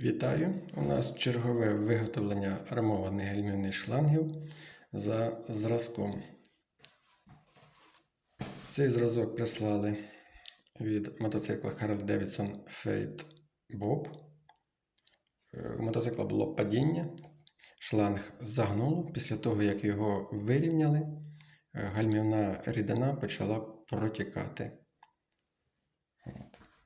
Вітаю! У нас чергове виготовлення армованих гальмівних шлангів за зразком. Цей зразок прислали від мотоцикла Harley Davidson Fate Bob. Е, У мотоцикла було падіння, шланг загнуло. Після того, як його вирівняли, е, гальмівна рідина почала протікати.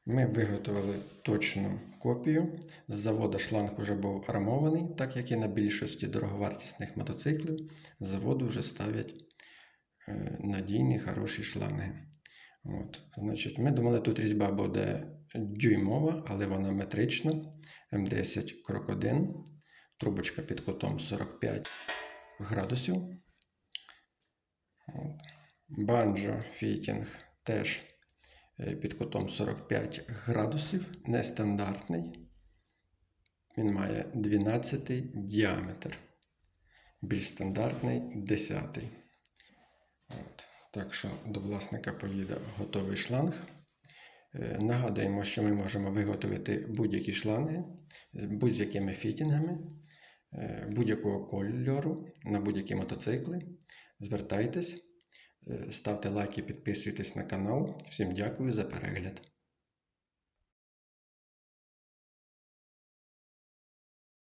Ми виготовили точну копію. З заводу шланг вже був армований, так як і на більшості дороговартісних мотоциклів. З заводу вже ставлять е, надійні, хороші шланги. От. Значить, ми думали, тут різьба буде дюймова, але вона метрична. М10 крок 1, трубочка під кутом 45 градусів. Банджо фітінг теж під кутом 45 градусів, нестандартний. Він має 12 діаметр. Більш стандартний 10. От. Так що до власника поїде готовий шланг. Е, Нагадуємо, що ми можемо виготовити будь-які шланги з будь-якими фітінгами, е, будь-якого кольору на будь-які мотоцикли. Звертайтесь, е, ставте лайки, підписуйтесь на канал. Всім дякую за перегляд.